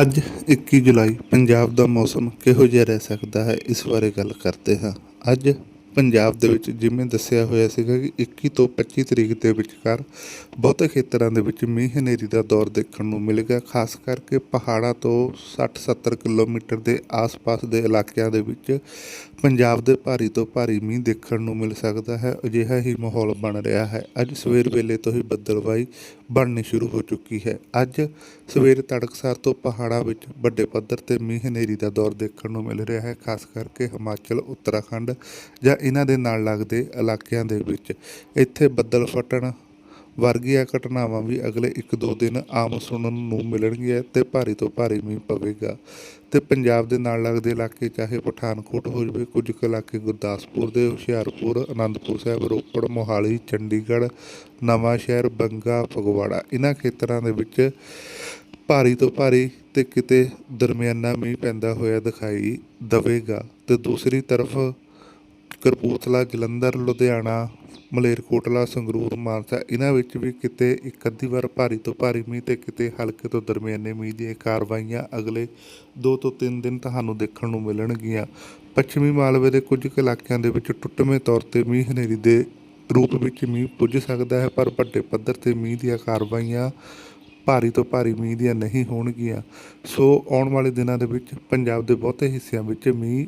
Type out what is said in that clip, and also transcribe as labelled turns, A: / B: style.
A: ਅੱਜ 21 ਜੁਲਾਈ, ਪੰਜਾਬ ਦਾ ਮੌਸਮ ਕਿਹੋ ਜਿਹਾ ਰਹਿ ਸਕਦਾ ਹੈ? ਇਸ ਬਾਰੇ ਗੱਲ ਕਰਦੇ ਹਾਂ। ਅੱਜ ਪੰਜਾਬ ਦੇ ਵਿੱਚ ਜਿਵੇਂ ਦੱਸਿਆ ਹੋਇਆ ਸੀਗਾ ਕਿ 21 ਤੋਂ 25 ਤਰੀਕ ਦੇ ਵਿਚਕਾਰ ਬਹੁਤੇ ਖੇਤਰਾਂ ਦੇ ਵਿੱਚ ਮੀਂਹ ਹਨੇਰੀ ਦਾ ਦੌਰ ਦੇਖਣ ਨੂੰ ਮਿਲੇਗਾ ਖਾਸ ਕਰਕੇ ਪਹਾੜਾਂ ਤੋਂ 60-70 ਕਿਲੋਮੀਟਰ ਦੇ ਆਸ-ਪਾਸ ਦੇ ਇਲਾਕਿਆਂ ਦੇ ਵਿੱਚ ਪੰਜਾਬ ਦੇ ਭਾਰੀ ਤੋਂ ਭਾਰੀ ਮੀਂਹ ਦੇਖਣ ਨੂੰ ਮਿਲ ਸਕਦਾ ਹੈ, ਅਜਿਹਾ ਹੀ ਮਾਹੌਲ ਬਣ ਰਿਹਾ ਹੈ। ਅੱਜ ਸਵੇਰ ਵੇਲੇ ਤੋਂ ਹੀ ਬੱਦਲਵਾਈ ਬਣਨੀ ਸ਼ੁਰੂ ਹੋ ਚੁੱਕੀ ਹੈ। ਅੱਜ ਸਵੇਰ ਤੜਕਸਾਰ ਤੋਂ ਪਹਾੜਾਂ ਵਿੱਚ ਵੱਡੇ ਪੱਧਰ ਤੇ ਮੀਂਹ ਹਨੇਰੀ ਦਾ ਦੌਰ ਦੇਖਣ ਨੂੰ ਮਿਲ ਰਿਹਾ ਹੈ, ਖਾਸ ਕਰਕੇ ਹਿਮਾਚਲ, ਉੱਤਰਾਖੰਡ ਜਾਂ ਇਹਨਾਂ ਦੇ ਨਾਲ ਲੱਗਦੇ ਇਲਾਕਿਆਂ ਦੇ ਵਿੱਚ। ਇੱਥੇ ਬੱਦਲ ਫਟਣ ਵਰਗੀਆਂ ਘਟਨਾਵਾਂ ਵੀ ਅਗਲੇ 1-2 ਦਿਨ ਆਮ ਸੁਣਨ ਨੂੰ ਮਿਲਣਗੀਆਂ ਤੇ ਭਾਰੀ ਤੋਂ ਭਾਰੀ ਮੀਂਹ ਪਵੇਗਾ। ਤੇ ਪੰਜਾਬ ਦੇ ਨਾਲ ਲੱਗਦੇ ਇਲਾਕੇ ਚਾਹੇ ਪਠਾਨਕੋਟ ਹੋ ਜਾਵੇ, ਕੁਝ ਕੁ ਇਲਾਕੇ ਗੁਰਦਾਸਪੁਰ ਦੇ, ਹੁਸ਼ਿਆਰਪੁਰ, ਅਨੰਦਪੁਰ ਸਾਹਿਬ, ਰੋਪੜ, ਮੋਹਾਲੀ, ਚੰਡੀਗੜ੍ਹ, ਨਵਾਂ ਸ਼ਹਿਰ, ਬੰਗਾ, ਫਗਵਾੜਾ, ਇਹਨਾਂ ਖੇਤਰਾਂ ਦੇ ਵਿੱਚ ਭਾਰੀ ਤੋਂ ਭਾਰੀ ਤੇ ਕਿਤੇ ਦਰਮਿਆਨਾ ਮੀਂਹ ਪੈਂਦਾ ਹੋਇਆ ਦਿਖਾਈ ਦਵੇਗਾ। ਤੇ ਦੂਸਰੀ ਤਰਫ ਕਪੂਰਥਲਾ, ਜਲੰਧਰ, ਲੁਧਿਆਣਾ, ਮਲੇਰਕੋਟਲਾ, ਸੰਗਰੂਰ, ਮਾਨਸਾ, ਇਹਨਾਂ ਵਿੱਚ ਵੀ ਕਿਤੇ ਇੱਕ ਅੱਧੀ ਵਾਰ ਭਾਰੀ ਤੋਂ ਭਾਰੀ ਮੀਂਹ ਤੇ ਕਿਤੇ ਹਲਕੇ ਤੋਂ ਦਰਮਿਆਨੇ ਮੀਂਹ ਦੀਆਂ ਕਾਰਵਾਈਆਂ ਅਗਲੇ 2 ਤੋਂ 3 ਦਿਨ ਤੁਹਾਨੂੰ ਦੇਖਣ ਨੂੰ ਮਿਲਣਗੀਆਂ। ਪੱਛਮੀ ਮਾਲਵੇ ਦੇ ਕੁਝ ਕੁ ਇਲਾਕਿਆਂ ਦੇ ਵਿੱਚ ਟੁੱਟਵੇਂ ਤੌਰ ਤੇ ਮੀਂਹ ਹਨੇਰੀ ਦੇ ਰੂਪ ਵਿੱਚ ਮੀਂਹ ਪੁੱਜ ਸਕਦਾ ਹੈ, ਪਰ ਵੱਡੇ ਪੱਧਰ ਤੇ ਮੀਂਹ ਦੀਆਂ ਕਾਰਵਾਈਆਂ ਭਾਰੀ ਤੋਂ ਭਾਰੀ ਮੀਂਹ ਦੀਆਂ ਨਹੀਂ ਹੋਣਗੀਆਂ। ਸੋ ਆਉਣ ਵਾਲੇ ਦਿਨਾਂ ਦੇ ਵਿੱਚ ਪੰਜਾਬ ਦੇ ਬਹੁਤੇ ਹਿੱਸਿਆਂ ਵਿੱਚ ਮੀਂਹ